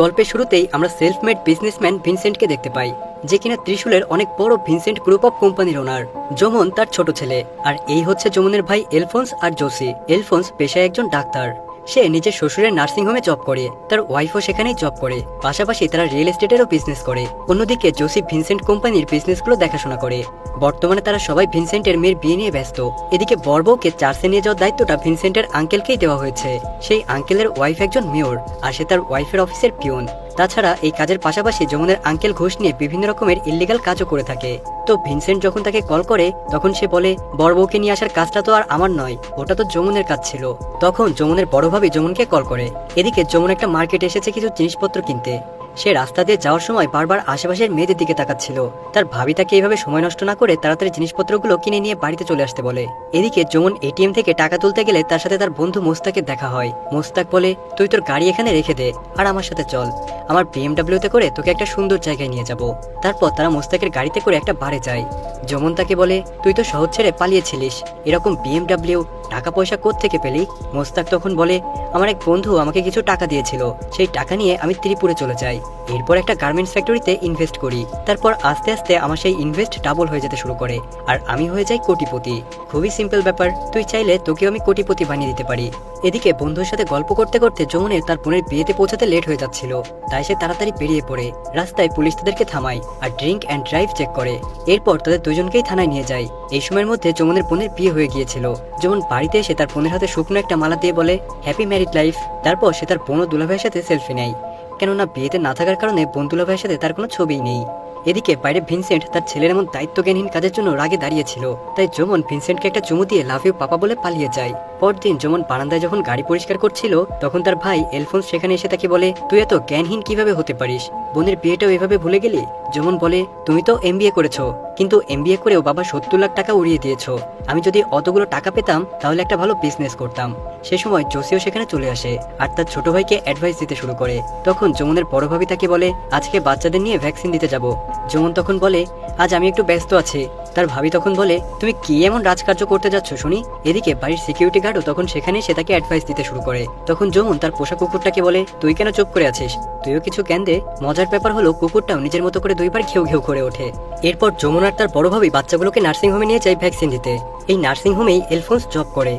গল্পের শুরুতেই আমরা সেলফমেড বিজনেসম্যান ভিনসেন্টকে দেখতে পাই, যে কিনা ত্রিশুলের অনেক বড় ভিনসেন্ট গ্রুপ অফ কোম্পানির ওনার যমন তার ছোট ছেলে। আর এই হচ্ছে যমনের ভাই এলফোন্স আর জোসি এলফোন্স পেশায় একজন ডাক্তার। সে নিজের শ্বশুরের নার্সিংহোমে জব করে, তার ওয়াইফও সেখানেই জব করে। পাশাপাশি তারা রিয়েল এস্টেটেরও বিজনেস করে। অন্যদিকে জোসিফ ভিনসেন্ট কোম্পানির বিজনেসগুলো দেখাশোনা করে। বর্তমানে তারা সবাই ভিনসেন্টের মেয়ের বিয়ে নিয়ে ব্যস্ত। এদিকে বর্বকে চার্চে নিয়ে যাওয়ার দায়িত্বটা ভিনসেন্টের আঙ্কেলকেই দেওয়া হয়েছে। সেই আঙ্কেলের ওয়াইফ একজন মেয়র আর সে তার ওয়াইফের অফিসের পিয়ন তাছাড়া এই কাজের পাশাপাশি যমুনের আঙ্কেল ঘোষ নিয়ে বিভিন্ন রকমের ইল্লিগাল কাজও করে থাকে। তো ভিনসেন্ট যখন তাকে কল করে, তখন সে বলে বড় বউকে নিয়ে আসার কাজটা তো আর আমার নয়, ওটা তো যমুনের কাজ ছিল। তখন যমুনের বড় ভাবি যমুনকে কল করে। এদিকে যমুন একটা মার্কেটে এসেছে কিছু জিনিসপত্র কিনতে। সে রাস্তা দিয়ে যাওয়ার সময় বারবার আশেপাশের মেয়েদের দিকে তাকাচ্ছিল। তার ভাবি তাকে এইভাবে সময় নষ্ট না করে তাড়াতাড়ি জিনিসপত্রগুলো কিনে নিয়ে বাড়িতে চলে আসতে বলে। এদিকে যমুন এটিএম থেকে টাকা তুলতে গেলে তার সাথে তার বন্ধু মোস্তাকের দেখা হয়। মোস্তাক বলে, তুই তোর গাড়ি এখানে রেখে দে, আর আমার সাথে চল। আমার বিএমডাব্লিউতে করে তোকে একটা সুন্দর জায়গায় নিয়ে যাব। তারপর তারা মোস্তাকের গাড়িতে করে একটা বারে যায়। যমুন তাকে বলে, তুই তো শহর ছেড়ে পালিয়েছিলিস। এরকম বিএমডাব্লিউ টাকা পয়সা থেকে পেলি? মোস্তাক তখন বলে, আমার এক বন্ধু আমাকে কিছু টাকা দিয়েছিল। সেই টাকা নিয়ে আমি ত্রিপুরে চলে যাই। এরপর একটা গার্মেন্টস ফ্যাক্টরিতে ইনভেস্ট করি। তারপর আস্তে আস্তে আমার সেই ইনভেস্ট ডাবল হয়ে যেতে শুরু করে। আর আমি হয়ে যাই কোটিপতি। খুবই সিম্পল ব্যাপার। তুই চাইলে তোকেও আমি কোটিপতি বানিয়ে দিতে পারি। এদিকে বন্ধুর সাথে গল্প করতে করতে যমুনের তার বোনের বিয়েতে পৌঁছাতে লেট হয়ে যাচ্ছিল। তাই সে তাড়াতাড়ি বেরিয়ে পড়ে। রাস্তায় পুলিশ তাদেরকে থামায় আর ড্রিঙ্ক অ্যান্ড ড্রাইভ চেক করে। এরপর তাদের দুজনকেই থানায় নিয়ে যায়। এই সময়ের মধ্যে যমুনের বোনের বিয়ে হয়ে গিয়েছিল। যেমন বাড়িতে এসে তার বোনের হাতে শুকনো একটা মালা দিয়ে বলে হ্যাপি ম্যারিড লাইফ তারপর সে তার বোন দুলাভাইয়ের সাথে সেলফি নেয়। কেননা বিয়েতে না থাকার কারণে বন্ধু দুলাভাইয়ের সাথে তার কোনো ছবিই নেই। এদিকে বাইরে ভিনসেন্ট তার ছেলের এমন দায়িত্বজ্ঞানহীন কাজের জন্য রাগে দাঁড়িয়েছিল। তাই যমন ভিনসেন্টকে একটা চুমু দিয়ে লাভ ইউ, পাপা বলে পালিয়ে যায়। পরদিন যমন বারান্দায় যখন গাড়ি পরিষ্কার করছিল, তখন তার ভাই এলফোন্স সেখানে এসে তাকে বলে, তুই এত জ্ঞানহীন কীভাবে হতে পারিস? বোনের বিয়েটাও এভাবে ভুলে গেলি? যেমন বলে, তুমি তো এমবিএ করেছ, কিন্তু এমবিএ করেও বাবা সত্তর লাখ টাকা উড়িয়ে দিয়েছ। আমি যদি অতগুলো টাকা পেতাম, তাহলে একটা ভালো বিজনেস করতাম। সে সময় জোসিও সেখানে চলে আসে, আর তার ছোট ভাইকে অ্যাডভাইস দিতে শুরু করে। তখন যমুনের বড় ভাবি তাকে বলে, আজকে বাচ্চাদের নিয়ে ভ্যাকসিন দিতে যাব। যমুন তখন বলে, আজ আমি একটু ব্যস্ত আছি। তার ভাবি তখন বলে, তুমি কি এমন রাজকার্য করতে যাচ্ছ শুনি? এদিকে বাড়ির সিকিউরিটি গার্ডও তখন সেখানে সে তাকে অ্যাডভাইস দিতে শুরু করে। তখন যমুন তার পোষা কুকুরটাকে বলে, তুই কেন চুপ করে আছিস? তুইও কিছু জ্ঞান দে। মজার ব্যাপার হলো, কুকুরটাও নিজের মতো করে দুইবার ঘেউ ঘেউ করে ওঠে। এরপর যমুন আর তার বড় ভাবি বাচ্চাগুলোকে নার্সিংহোমে নিয়ে যায় ভ্যাকসিন দিতে। এই নার্সিংহোমেই এলফোন্স জব করে।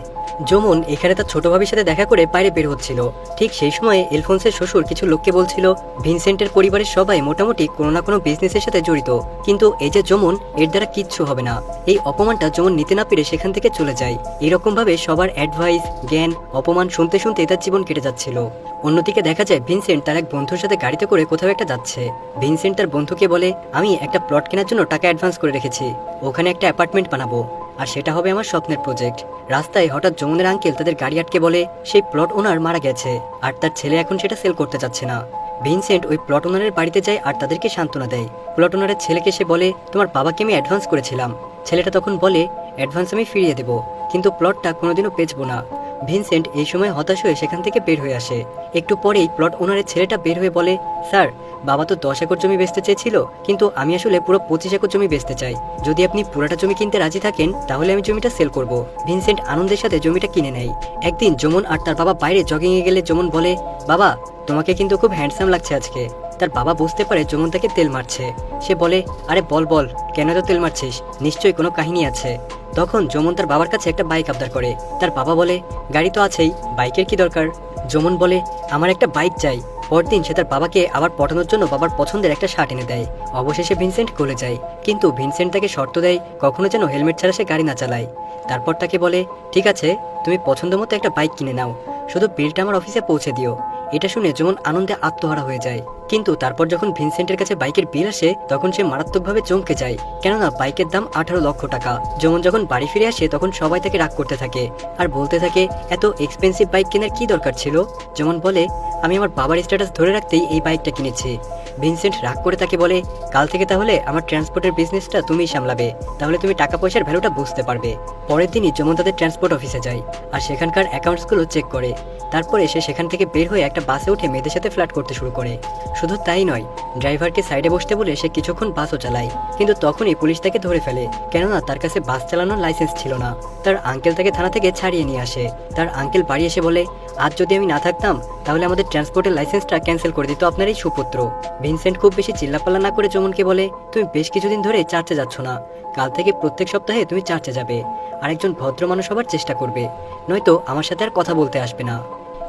যমুন এখানে তার ছোট ভাবির সাথে দেখা করে বাইরে বের হচ্ছিল। ঠিক সেই সময়ে এলফোন্সের শ্বশুর কিছু লোককে বলছিল, ভিনসেন্টের পরিবারের সবাই মোটামুটি কোনো না কোনো বিজনেসের সাথে জড়িত। কিন্তু এই যে যমুন, এর দ্বারা কিচ্ছু হবে না। এই অপমানটা যমুন নিতে না পেরে সেখান থেকে চলে যায়। এরকম ভাবে সবার অ্যাডভাইস জ্ঞান, অপমান শুনতে শুনতে তার জীবন কেটে যাচ্ছিল। অন্যদিকে দেখা যায় ভিনসেন্ট তার এক বন্ধুর সাথে গাড়িতে করে কোথাও একটা যাচ্ছে। ভিনসেন্ট তার বন্ধুকে বলে, আমি একটা প্লট কেনার জন্য টাকা অ্যাডভান্স করে রেখেছি। ওখানে একটা অ্যাপার্টমেন্ট বানাবো। আর সেটা হবে আমার স্বপ্নের প্রজেক্ট রাস্তায় হঠাৎ যমুনের আঙ্কেল তাদের গাড়ি আটকে বলে, সেই প্লট ওনার মারা গেছে, আর তার ছেলে এখন সেটা সেল করতে চাচ্ছে না। ভিনসেন্ট ওই প্লট ওনারের বাড়িতে যায় আর তাদেরকে সান্ত্বনা দেয়। প্লট ওনারের ছেলেকে সে বলে, তোমার বাবাকে আমি অ্যাডভান্স করেছিলাম। ছেলেটা তখন বলে অ্যাডভান্স আমি ফিরিয়ে দেব, কিন্তু প্লটটা কোনোদিনও বেচবো না। ভিনসেন্ট এই সময় হতাশ হয়ে সেখান থেকে বের হয়ে আসে। একটু পরেই প্লট ওনারের ছেলেটা বের হয়ে বলে স্যার বাবা তো দশ একর জমি বেচতে চেয়েছিল, কিন্তু আমি আসলে পুরো পঁচিশ একর জমি বেচতে চাই। যদি আপনি পুরোটা জমি কিনতে রাজি থাকেন, তাহলে আমি জমিটা সেল করব। ভিনসেন্ট আনন্দের সাথে জমিটা কিনে নেয়। একদিন যমুন আর তার বাবা বাইরে জগিং এ গেলে যমুন বলে, বাবা, তোমাকে কিন্তু খুব হ্যান্ডসাম লাগছে আজকে। তার বাবা বুঝতে পারে যমুন তাকে তেল মারছে। সে বলে, আরে বল বল, কেন তো তেল মারছিস? নিশ্চয়ই কোনো কাহিনী আছে। তখন যমুন তার বাবার কাছে একটা বাইক আবদার করে। তার বাবা বলে, গাড়ি তো আছেই বাইকের কি দরকার? যমুন বলে, আমার একটা বাইক চাই। পরদিন সে তার বাবাকে আবার পটানোর জন্য বাবার পছন্দের একটা শার্ট এনে দেয়। অবশেষে ভিনসেন্ট গলে যায়। কিন্তু ভিনসেন্ট তাকে শর্ত দেয় কখনো যেন হেলমেট ছাড়া সে গাড়ি না চালায়। তারপর তাকে বলে, ঠিক আছে, তুমি পছন্দ মতো একটা বাইক কিনে নাও। শুধু বিলটা আমার অফিসে পৌঁছে দিও। এটা শুনে যেমন আনন্দে আত্মহারা হয়ে যায়। কিন্তু তারপর যখন ভিনসেন্টের কাছে বাইকের বিল আসে, তখন সে মারাত্মকভাবে চমকে যায়। কেননা বাইকের দাম আঠারো লক্ষ টাকা। যেমন যখন বাড়ি ফিরে আসে, তখন সবাই তাকে রাগ করতে থাকে। আর বলতে থাকে, এত এক্সপেন্সিভ বাইক কেনার কি দরকার ছিল? যেমন বলে, আমি আমার বাবার স্ট্যাটাস ধরে রাখতেই এই বাইকটা কিনেছি। ভিনসেন্ট রাগ করে তাকে বলে, কাল থেকে তাহলে আমার ট্রান্সপোর্টের বিজনেসটা তুমিই সামলাবে। তাহলে তুমি টাকা পয়সার ভ্যালুটা বুঝতে পারবে। পরের দিনই যেমন তাদের ট্রান্সপোর্ট অফিসে যায়। আর সেখানকার অ্যাকাউন্টসগুলো চেক করে। তারপরে সে সেখান থেকে বের হয়ে একটা বাসে উঠে মেয়েদের সাথে ফ্ল্যাট করতে শুরু করে। শুধু তাই নয়, ড্রাইভারকে সাইডে বসতে বলে সে কিছুক্ষণ বাসও চালায়, কিন্তু তখনই পুলিশ তাকে ধরে ফেলে, কেননা তার কাছে বাস চালানোর লাইসেন্স ছিল না। তার আঙ্কেল তাকে থানা থেকে ছাড়িয়ে নিয়ে আসে। তার আঙ্কেল বাড়ি এসে বলে, আজ যদি আমি না থাকতাম, তাহলে আমাদের ট্রান্সপোর্টের লাইসেন্সটা ক্যান্সেল করে দিত আপনার এই সুপুত্র। ভিনসেন্ট খুব বেশি চিল্লাপাল্লা না করে চমনকে বলে, তুমি বেশ কিছুদিন ধরে চার্চে যাচ্ছ না। কাল থেকে প্রত্যেক সপ্তাহে তুমি চার্চে যাবে। আরেকজন ভদ্র মানুষ হবার চেষ্টা করবে। নয়তো আমার সাথে আর কথা বলতে আসবে না।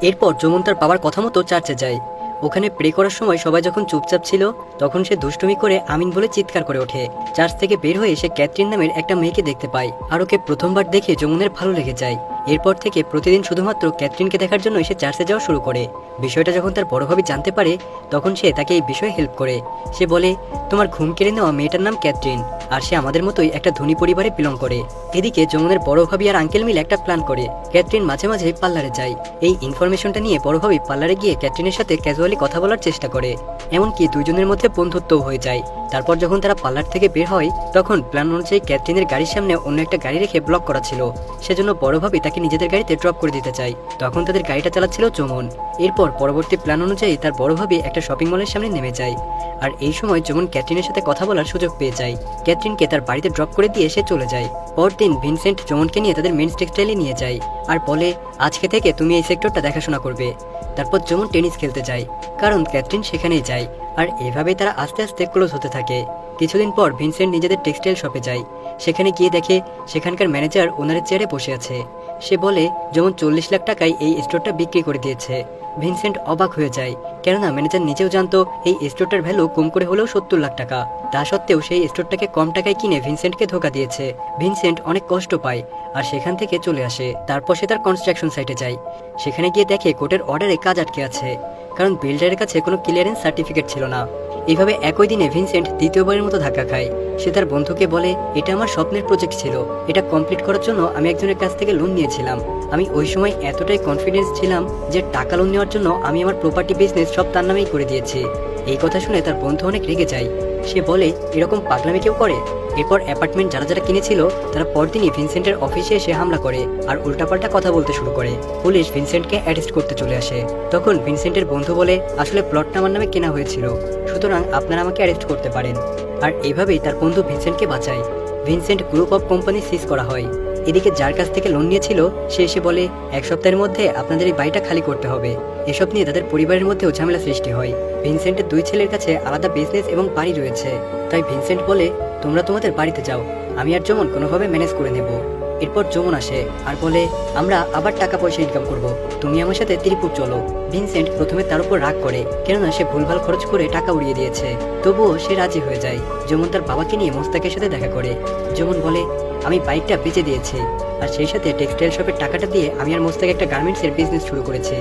এরপর যমুন তার বাবার কথা মতো চার্চে যায়। ওখানে প্রে করার সময় সবাই যখন চুপচাপ ছিল, তখন সে দুষ্টুমি করে আমিন বলে চিৎকার করে ওঠে। চার্চ থেকে বের হয়ে সে ক্যাথরিন নামের একটা মেয়েকে দেখতে পায় আর ওকে প্রথমবার দেখে যমুনের ভালো লেগে যায়। এরপর থেকে প্রতিদিন শুধুমাত্র ক্যাথরিনকে দেখার জন্য সে চার্চে যাওয়া শুরু করে। বিষয়টা যখন তার বড় ভাবি জানতে পারে, তখন সে তাকে এই বিষয়ে হেল্প করে। সে বলে, তোমার ঘুম কেড়ে নেওয়া মেয়েটার নাম ক্যাথরিন, আর সে আমাদের মতোই একটা ধনী পরিবারে বিলং করে। এদিকে যমুনের বড় ভাবি আর আঙ্কেল মিলে একটা প্ল্যান করে। ক্যাথরিন মাঝে মাঝে পার্লারে যায়। এই ইনফরমেশনটা নিয়ে বড় ভাবি পার্লারে গিয়ে ক্যাথরিনের সাথে ক্যাজুয়ালি কথা বলার চেষ্টা করে। এমনকি দুইজনের মধ্যে বন্ধুত্বও হয়ে যায়। তারপর যখন তারা পার্লার থেকে বের হয়, তখন প্ল্যান অনুযায়ী ক্যাথরিনের গাড়ির সামনে অন্য একটা গাড়ি রেখে ব্লক করা ছিল। সেজন্য বড় ভাবি তাকে নিজেদের গাড়িতে ড্রপ করে দিতে চায় তখন তাদের গাড়িটা চালাচ্ছিল চমন। এরপর পরবর্তী প্ল্যান অনুযায়ী তার বড় ভাবি একটা শপিং মলের সামনে নেমে যায়। আর এই সময় যেমন ক্যাটরিনের সাথে কথা বলার সুযোগ পেয়ে যায়। ক্যাটরিনকে তার বাড়িতে ড্রপ করে দিয়ে সে চলে যায়। পরদিন ভিনসেন্ট জমনকে নিয়ে তাদের মেন্স টেক্সটাইলে নিয়ে যায় আর বলে, আজকে থেকে তুমি এই সেক্টরটা দেখাশোনা করবে। তারপর যেমন টেনিস খেলতে যায়, কারণ ক্যাটরিন সেখানেই যায়। আর এভাবেই তারা আস্তে আস্তে ক্লোজ হতে থাকে। কিছুদিন পর ভিনসেন্ট নিজেদের টেক্সটাইল শপে যায়। সেখানে গিয়ে দেখে সেখানকার ম্যানেজার ওনারের চেয়ারে বসে আছে। সে বলে যেমন চল্লিশ লাখ টাকায় এই স্টোরটা বিক্রি করে দিয়েছে, ভিনসেন্ট অবাক হয়ে যায়। কেননা ম্যানেজার নিজেও জানতো, এই স্টোরটার ভ্যালু কম করে হলেও সত্তর লাখ টাকা। তা সত্ত্বেও সেই স্টোরটাকে কম টাকায় কিনে ভিনসেন্টকে ধোকা দিয়েছে। ভিনসেন্ট অনেক কষ্ট পায় আর সেখান থেকে চলে আসে। তারপর সে তার কনস্ট্রাকশন সাইটে যায়। সেখানে গিয়ে দেখে কোর্টের অর্ডারে কাজ আটকে আছে। কারণ বিল্ডারের কাছে কোনো ক্লিয়ারেন্স সার্টিফিকেট ছিল না। এভাবে একই দিনে ভিনসেন্ট দ্বিতীয়বারের মতো ধাক্কা খায়। সে তার বন্ধুকে বলে, এটা আমার স্বপ্নের প্রজেক্ট ছিল। এটা কমপ্লিট করার জন্য আমি একজনের কাছ থেকে লোন নিয়েছিলাম। আমি ওই সময় এতটাই কনফিডেন্স ছিলাম যে টাকা লোন নেওয়ার জন্য আমি আমার প্রপার্টি বিজনেস সব তার নামেই করে দিয়েছি। এই কথা শুনে তার বন্ধু অনেক রেগে যায়। সে বলে, এরকম পাগলামি কেউ করে? এরপর অ্যাপার্টমেন্ট যারা যারা কিনেছিল, তারা পরদিনই ভিনসেন্টের অফিসে এসে হামলা করে আর উল্টাপাল্টা কথা বলতে শুরু করে। পুলিশ ভিনসেন্টকে অ্যারেস্ট করতে চলে আসে। তখন ভিনসেন্টের বন্ধু বলে, আসলে প্লটটা আমার নামে কেনা হয়েছিল। সুতরাং আপনারা আমাকে অ্যারেস্ট করতে পারেন। আর এভাবেই তার বন্ধু ভিনসেন্টকে বাঁচায়। Vincent group of company seize করা হয়। এদিকে যার কাছ থেকে লোন নিয়েছিল, সে এসে বলে, এক সপ্তাহের মধ্যে আপনাদের এই বাড়িটা খালি করতে হবে। এসব নিয়ে তাদের পরিবারের মধ্যেও ঝামেলা সৃষ্টি হয়। ভিনসেন্টের দুই ছেলের কাছে আলাদা বিজনেস এবং বাড়ি রয়েছে। তাই ভিনসেন্ট বলে, তোমরা তোমাদের বাড়িতে যাও। আমি আর যেমন কোনোভাবে ম্যানেজ করে নেব। এরপর যমন আসে আর বলে, আমরা আবার টাকা পয়সা ইনকাম করব। তুমি আমার সাথে ত্রিপুর চলো। ভিনসেন্ট প্রথমে তার উপর রাগ করে, কেননা সে ভুলভাল খরচ করে টাকা উড়িয়ে দিয়েছে। তবুও সে রাজি হয়ে যায়। যেমন তার বাবাকে নিয়ে মোস্তাকের সাথে দেখা করে। যেমন বলে, আমি বাইকটা বেঁচে দিয়েছি। আর সেই সাথে টেক্সটাইল শপের টাকাটা দিয়ে আমি আর মোস্তাক একটা গার্মেন্টসের বিজনেস শুরু করেছি।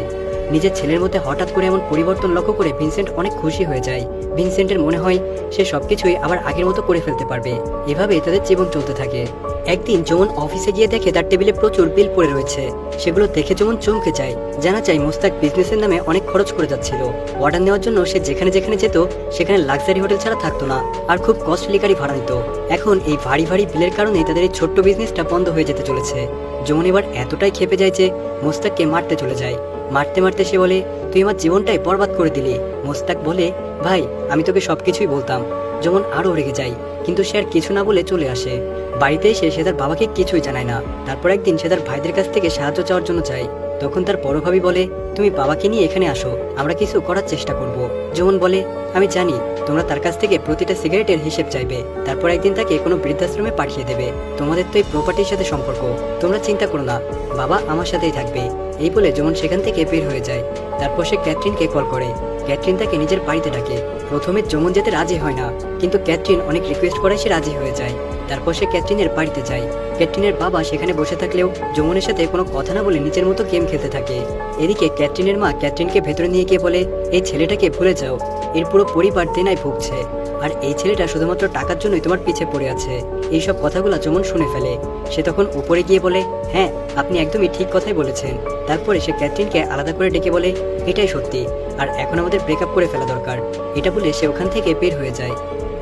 নিজের ছেলের মধ্যে হঠাৎ করে এমন পরিবর্তন লক্ষ্য করে ভিনসেন্ট অনেক খুশি হয়ে যায়। ভিনসেন্টের মনে হয়, সে সবকিছুই আবার আগের মতো করে ফেলতে পারবে। এভাবে তাদের জীবন চলতে থাকে। একদিন যেমন অফিসে গিয়ে দেখে তার টেবিলে প্রচুর বিল পড়ে রয়েছে। সেগুলো দেখে যেমন চমকে যায়। জানা যায়, মোস্তাক বিজনেসের নামে অনেক খরচ করে যাচ্ছিল। অর্ডার নেওয়ার জন্য সে যেখানে যেখানে যেত, সেখানে লাক্সারি হোটেল ছাড়া থাকতো না আর খুব কস্টলি গাড়ি ভাড়া নিত। এখন এই ভারী ভারী বিলের কারণে তাদের এই ছোট্ট বিজনেসটা বন্ধ হয়ে যেতে চলেছে। যেমন এবার এতটাই খেপে যায় যে, মোস্তাককে মারতে চলে যায়। মারতে মারতে সে বলে, তুই আমার জীবনটাই বরবাদ করে দিলি। মোস্তাক বলে, ভাই, আমি তোকে সবকিছুই বলতাম। যেমন আরও রেগে যায়, কিন্তু সে আর কিছু না বলে চলে আসে। বাড়িতে এসে সে তার বাবাকে কিছুই জানায় না। তারপর একদিন সে তার ভাইদের কাছ থেকে সাহায্য চাওয়ার জন্য চায় তখন তার বড় ভাবি বলে, তুমি বাবাকে নিয়ে এখানে আসো, আমরা কিছু করার চেষ্টা করব। যেমন বলে, আমি জানি, তোমরা তার কাছ থেকে প্রতিটা সিগারেটের হিসেব চাইবে। তারপর একদিন তাকে কোনো বৃদ্ধাশ্রমে পাঠিয়ে দেবে। তোমাদের তো এই প্রপার্টির সাথে সম্পর্ক। তোমরা চিন্তা করো না, বাবা আমার সাথেই থাকবে। এই বলে যেমন সেখান থেকে বের হয়ে যায়। তারপর সে ক্যাথরিনকে কল করে। ক্যাথরিন তাকে নিজের বাড়িতে ডাকে। প্রথমে যমন যেতে রাজি হয় না, কিন্তু ক্যাথরিন অনেক রিকোয়েস্ট করায় সে রাজি হয়ে যায়। তারপর সে ক্যাথরিনের বাড়িতে যায়। ক্যাথরিনের বাবা সেখানে বসে থাকলেও যমনের সাথে কোনো কথা না বলে নিজের মতো গেম খেলতে থাকে। এদিকে ক্যাথরিনের মা ক্যাথরিনকে ভেতরে নিয়ে গিয়ে বলে, এই ছেলেটাকে ভুলে যাও। এর পুরো পরিবার দেনায় ভুগছে। আর এই ছেলেটা শুধুমাত্র টাকার জন্যই তোমার পিছে পড়ে আছে। এইসব কথাগুলো যেমন শুনে ফেলে। সে তখন উপরে গিয়ে বলে হ্যাঁ আপনি একদমই ঠিক কথাই বলেছেন। তারপরে সে ক্যাথরিনকে আলাদা করে ডেকে বলে, এটাই সত্যি। আর এখন আমাদের ব্রেকআপ করে ফেলা দরকার। এটা বলে সে ওখান থেকে বের হয়ে যায়।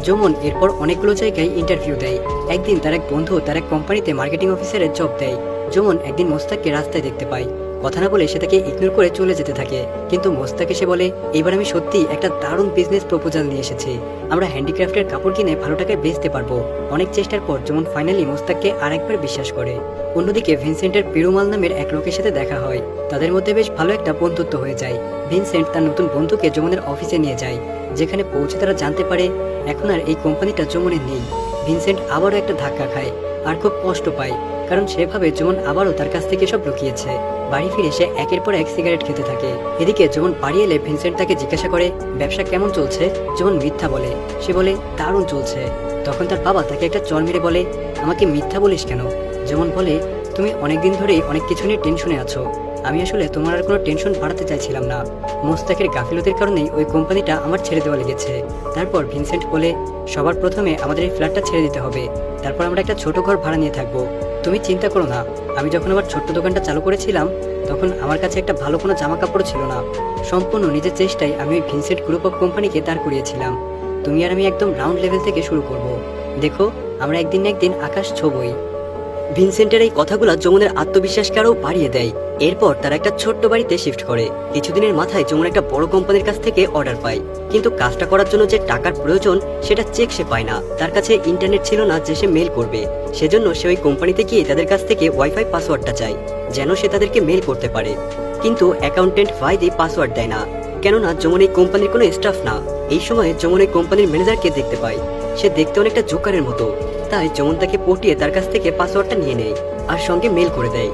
যেমন এরপর অনেকগুলো জায়গায় ইন্টারভিউ দেয়। একদিন তার এক বন্ধু তার এক কোম্পানিতে মার্কেটিং অফিসারের জব দেয়। যেমন একদিন মোস্তাককে রাস্তায় দেখতে পায়। কথা না বলে সে তাকে ইগনোর করে চলে যেতে থাকে। কিন্তু মোস্তাক এসে বলে, এবার আমি সত্যি একটা দারুণ বিজনেস প্রপোজাল নিয়ে এসেছি। আমরা হ্যান্ডিক্রাফটের কাপড় কিনে ভালো টাকায় বেচতে পারব। অনেক চেষ্টার পর যেমন ফাইনালি মোস্তাককে আরেকবার বিশ্বাস করে। অন্যদিকে ভিনসেন্টের পেরুমাল নামের এক লোকের সাথে দেখা হয়। তাদের মধ্যে বেশ ভালো একটা বন্ধুত্ব হয়ে যায়। ভিনসেন্ট তার নতুন বন্ধুকে যমুনের অফিসে নিয়ে যায়। যেখানে পৌঁছে তারা জানতে পারে, এখন আর এই কোম্পানিটা যমুনের নেই। ভিনসেন্ট আবারও একটা ধাক্কা খায়, আর খুব কষ্ট পায়। কারণ সেভাবে যেমন আবারও তার কাছ থেকে সব লুকিয়েছে। বাড়ি ফিরে সে একের পর এক সিগারেট খেতে থাকে। এদিকে যেমন বাড়ি এলে ভিনসেন্ট তাকে জিজ্ঞাসা করে, ব্যবসা কেমন চলছে? যেমন মিথ্যা বলে। সে বলে, দারুণ চলছে। তখন তার বাবা তাকে একটা চর মেরে বলে, আমাকে মিথ্যা বলিস কেন? যেমন বলে, তুমি অনেকদিন ধরেই অনেক কিছু নিয়ে টেনশনে আছো। আমি আসলে তোমার আর কোনো টেনশন বাড়াতে চাইছিলাম না। মোস্তাকের গাফিলতির কারণেই ওই কোম্পানিটা আমার ছেড়ে দেওয়া লেগেছে। তারপর ভিনসেন্ট বলে, সবার প্রথমে আমাদের এই ফ্ল্যাটটা ছেড়ে দিতে হবে। তারপর আমরা একটা ছোট ঘর ভাড়া নিয়ে থাকব। তুমি চিন্তা করো না। আমি যখন আবার ছোট্ট দোকানটা চালু করেছিলাম, তখন আমার কাছে একটা ভালো কোনো জামা কাপড় ছিল না। সম্পূর্ণ নিজের চেষ্টায় আমি ওই ভিনসেন্ট গ্রুপ অফ কোম্পানিকে দাঁড় করিয়েছিলাম। তুমি আর আমি একদম রাউন্ড লেভেল থেকে শুরু করব। দেখো, আমরা একদিন না একদিন আকাশ ছোবই। ভিনসেন্টের এই কথাগুলো যমুনের আত্মবিশ্বাসকে আরও বাড়িয়ে দেয়। এরপর তারা একটা ছোট্ট বাড়িতে শিফট করে। কিছুদিনের মাথায় যমুন একটা বড় কোম্পানির কাছ থেকে অর্ডার পায়। কিন্তু কাজটা করার জন্য যে টাকার প্রয়োজন, সেটা চেক সে পায় না। তার কাছে ইন্টারনেট ছিল না যে সে মেল করবে। সেজন্য সে ওই কোম্পানিতে গিয়ে তাদের কাছ থেকে ওয়াইফাই পাসওয়ার্ডটা চায়, যেন সে তাদেরকে মেল করতে পারে। কিন্তু অ্যাকাউন্টেন্ট ফাইদি পাসওয়ার্ড দেয় না। কেননা যমুন এই কোম্পানির কোনো স্টাফ না। এই সময় যমুন এই কোম্পানির ম্যানেজারকে দেখতে পায়। সে দেখতে অনেকটা জোকারের মতো। তাই যমুন তাকে পটিয়ে তার কাছ থেকে পাসওয়ার্ডটা নিয়ে নেয় আর সঙ্গে মেল করে দেয়।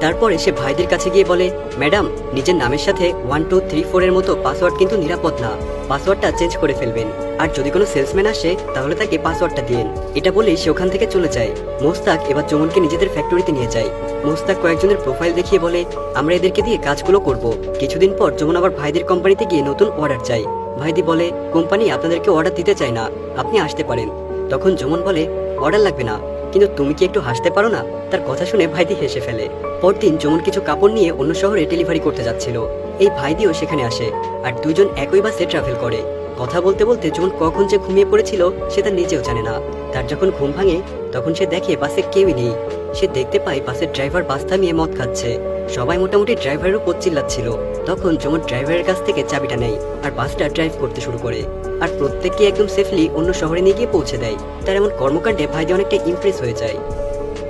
তারপরে সে ভাইদের কাছে গিয়ে বলে, ম্যাডাম, নিজের নামের সাথে ওয়ান টু থ্রি ফোর এর মতো পাসওয়ার্ড কিন্তু নিরাপদ না। পাসওয়ার্ডটা চেঞ্জ করে ফেলবেন। আর যদি কোনো সেলসম্যান আসে, তাহলে তাকে পাসওয়ার্ডটা দিন এটা বলেই সে ওখান থেকে চলে যায়। মোস্তাক এবার যমুনকে নিজেদের ফ্যাক্টরিতে নিয়ে যায়। মোস্তাক কয়েকজনের প্রোফাইল দেখিয়ে বলে, আমরা এদেরকে দিয়ে কাজগুলো করব। কিছুদিন পর যমুন আবার ভাইদের কোম্পানিতে গিয়ে নতুন অর্ডার চাই। ভাইদি বলে, কোম্পানি আপনাদেরকে অর্ডার দিতে চায় না। আপনি আসতে পারেন তখন যমুন বলে অর্ডার লাগবে না। কিন্তু তুমি কি একটু হাসতে পারো না? তার কথা শুনে ভাইদি হেসে ফেলে। পরদিন যমুন কিছু কাপড় নিয়ে অন্য শহরে ডেলিভারি করতে যাচ্ছিল। এই ভাইদিও সেখানে আসে আর দুজন একই বাসে ট্রাভেল করে। কথা বলতে বলতে যমুন কখন যে ঘুমিয়ে পড়েছিল সে তার নিজেও জানে না। তার যখন ঘুম ভাঙে, তখন সে দেখে বাসে কেউই নেই। সে দেখতে পায় বাসের ড্রাইভার বাস থামিয়ে মদ খাচ্ছে। সবাই মোটামুটি ড্রাইভারের উপর চিল্লাচ্ছিল। তখন যমুন ড্রাইভারের কাছ থেকে চাবিটা নেয় আর বাসটা ড্রাইভ করতে শুরু করে। আর প্রত্যেককে একদম সেফলি অন্য শহরে নিয়ে গিয়ে পৌঁছে দেয়। তার এমন কর্মকাণ্ডে ভাইদি অনেকটা ইমপ্রেস হয়ে যায়।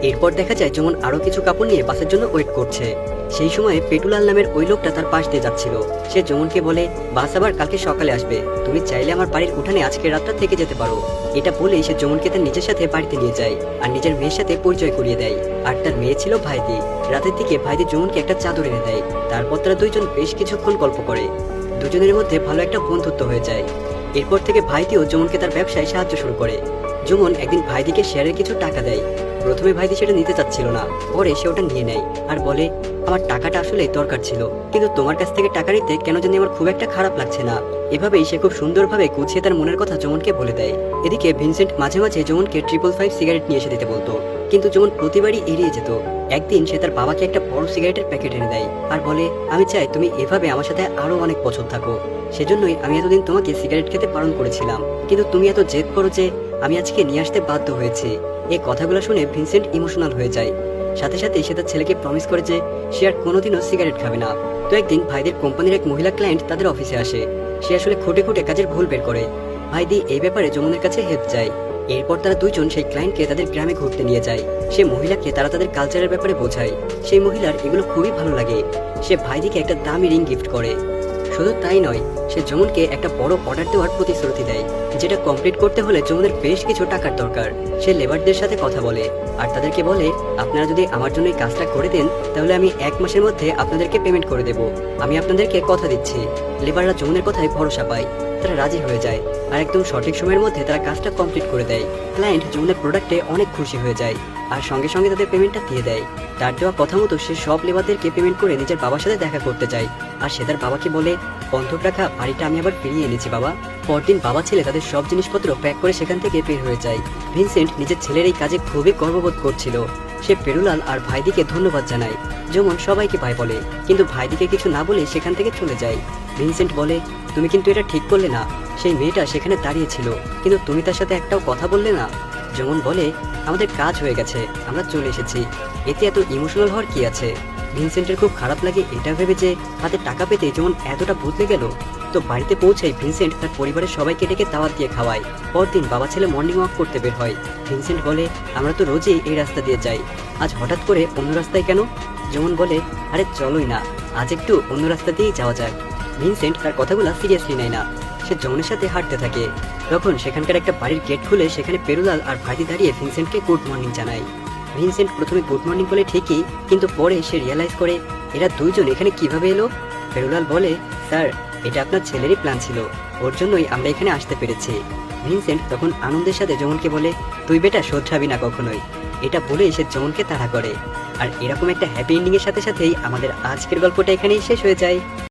এরপর দেখা যায় যেমন আরও কিছু কাপড় নিয়ে বাসের জন্য ওয়েট করছে। সেই সময় পেটুলাল নামের ওই লোকটা তার পাশ দিয়ে যাচ্ছিল। সে যমুনকে বলে, বাস আবার কালকে সকালে আসবে। তুমি চাইলে আমার বাড়ির উঠানে আজকে রাতটা থেকে যেতে পারো। এটা বলেই সে যমুনকে তার নিজের সাথে বাড়িতে নিয়ে যায় আর নিজের মেয়ের সাথে পরিচয় করিয়ে দেয়। আর তার মেয়ে ছিল ভাইদি রাতের দিকে ভাইদি যমুনকে একটা চাদর এনে দেয়, তারপর তারা দুইজন বেশ কিছুক্ষণ গল্প করে। দুজনের মধ্যে ভালো একটা বন্ধুত্ব হয়ে যায়। এরপর থেকে ভাইদিও যমুনকে তার ব্যবসায় সাহায্য শুরু করে। যমুন একদিন ভাইদিকে শেয়ারের কিছু টাকা দেয়। প্রথমে ভাইদি সেটা নিতে চাচ্ছিল না, পরে সে ওটা নিয়ে নেয় আর বলে, আমার টাকাটা আসলে দরকার ছিল, কিন্তু তোমার কাছ থেকে টাকা নিতে কেন জানি আমার খুব একটা খারাপ লাগছে না। এভাবেই সে খুব সুন্দরভাবে গুছিয়ে তার মনের কথা যমনকে বলে দেয়। এদিকে ভিনসেন্ট মাঝে মাঝে যমনকে ট্রিপল ফাইভ সিগারেট নিয়ে এসে দিতে বলতো। কিন্তু যেমন প্রতিবারই এড়িয়ে যেত, একদিন সে তার বাবাকে একটা বড় সিগারেটের প্যাকেট এনে দেয় আর বলে, আমি চাই তুমি এভাবে আমার সাথে আরও অনেক বছর থাকো। সেজন্যই আমি এতদিন তোমাকে সিগারেট খেতে বারণ করেছিলাম। কিন্তু তুমি এত জেদ করো যে আমি আজকে নিয়ে আসতে বাধ্য হয়েছি। এই কথাগুলো শুনে ভিনসেন্ট ইমোশনাল হয়ে যায়। সাথে সাথে সে তার ছেলেকে প্রমিস করে যে সে আর কোনোদিনও সিগারেট খাবে না। তো একদিন ভাইদের কোম্পানির এক মহিলা ক্লায়েন্ট তাদের অফিসে আসে। সে আসলে খুঁটে খুঁটে কাজের ভুল বের করে। ভাইদি এই ব্যাপারে যমুনের কাছে হেল্প চায়। এরপর তারা দুইজন সেই ক্লায়েন্টকে তাদের গ্রামে ঘুরতে নিয়ে যায়। সে মহিলাকে তারা তাদের কালচারের ব্যাপারে বোঝায়। সেই মহিলার এগুলো খুবই ভালো লাগে। সে ভাইদিকে একটা দামি রিং গিফট করে। শুধু তাই নয়, সে যমুনকে একটা বড় অর্ডার দেওয়ার প্রতিশ্রুতি দেয়, যেটা কমপ্লিট করতে হলে যমুনের বেশ কিছু টাকার দরকার। সে লেবারদের সাথে কথা বলে, আর তাদেরকে বলে, আপনারা যদি আমার জন্য এই কাজটা করে দেন, তাহলে আমি এক মাসের মধ্যে আপনাদেরকে পেমেন্ট করে দেব। আমি আপনাদেরকে কথা দিচ্ছি। লেবাররা যমুনের কথায় ভরসা পায়। তারা রাজি হয়ে যায়। আর একদম সঠিক সময়ের মধ্যে তারা কাজটা কমপ্লিট করে দেয়। ক্লায়েন্ট যমুনের প্রোডাক্টে অনেক খুশি হয়ে যায়। আর সঙ্গে সঙ্গে তাদের পেমেন্টটা দিয়ে দেয়। তার দেওয়া কথা মতো সে সব লেবারদেরকে পেমেন্ট করে নিজের বাবার সাথে দেখা করতে চায় আর সে তার বাবাকে বলে, বন্ধক রাখা বাড়িটা আমি আবার ফিরিয়ে এনেছি বাবা। পরদিন বাবা ছেলে তাদের সব জিনিসপত্র প্যাক করে সেখান থেকে বের হয়ে যায়। ভিনসেন্ট নিজের ছেলের এই কাজে খুবই গর্ববোধ করছিল। সে পেরুলাল আর ভাইদিকে ধন্যবাদ জানায়। যেমন সবাইকে ভাই বলে, কিন্তু ভাইদিকে কিছু না বলে সেখান থেকে চলে যায়। ভিনসেন্ট বলে, তুমি কিন্তু এটা ঠিক করলে না। সেই মেয়েটা সেখানে দাঁড়িয়েছিল কিন্তু তুমি তার সাথে একটাও কথা বললে না? যেমন বলে, আমাদের কাজ হয়ে গেছে, আমরা চলে এসেছি। এতে এত ইমোশনাল হওয়ার কি আছে? ভিনসেন্টের খুব খারাপ লাগে এটা ভেবে যে, হাতে টাকা পেতে যেমন এতটা বদলে গেল। তো বাড়িতে পৌঁছাই ভিনসেন্ট তার পরিবারের সবাইকে ডেকে দাওয়াত দিয়ে খাওয়ায়। পরদিন বাবা ছেলে মর্নিং ওয়াক করতে বের হয়। ভিনসেন্ট বলে, আমরা তো রোজই এই রাস্তা দিয়ে যাই। আজ হঠাৎ করে অন্য রাস্তায় কেন? যেমন বলে, আরে চলোই না, আজ একটু অন্য রাস্তা দিয়েই যাওয়া যাক। ভিনসেন্ট তার কথাগুলো সিরিয়াসলি নেয় না। সে জমনের সাথে হাঁটতে থাকে। তখন সেখানকার একটা বাড়ির গেট খুলে সেখানে পেরুলাল আর ভাইটি দাঁড়িয়ে ভিনসেন্টকে গুড মর্নিং জানায়। ভিনসেন্ট প্রথমে গুড মর্নিং বলে ঠিকই, কিন্তু পরে সে রিয়েলাইজ করে, এরা দুইজন এখানে কীভাবে এলো? পেরুলাল বলে, স্যার এটা আপনার ছেলেরই প্ল্যান ছিল। ওর জন্যই আমরা এখানে আসতে পেরেছি। ভিনসেন্ট তখন আনন্দের সাথে যমনকে বলে, তুই বেটা শোধরাবি না কখনোই। এটা বলে এসে যমনকে তাড়া করে। আর এরকম একটা হ্যাপি এন্ডিং এর সাথে সাথেই আমাদের আজকের গল্পটা এখানেই শেষ হয়ে যায়।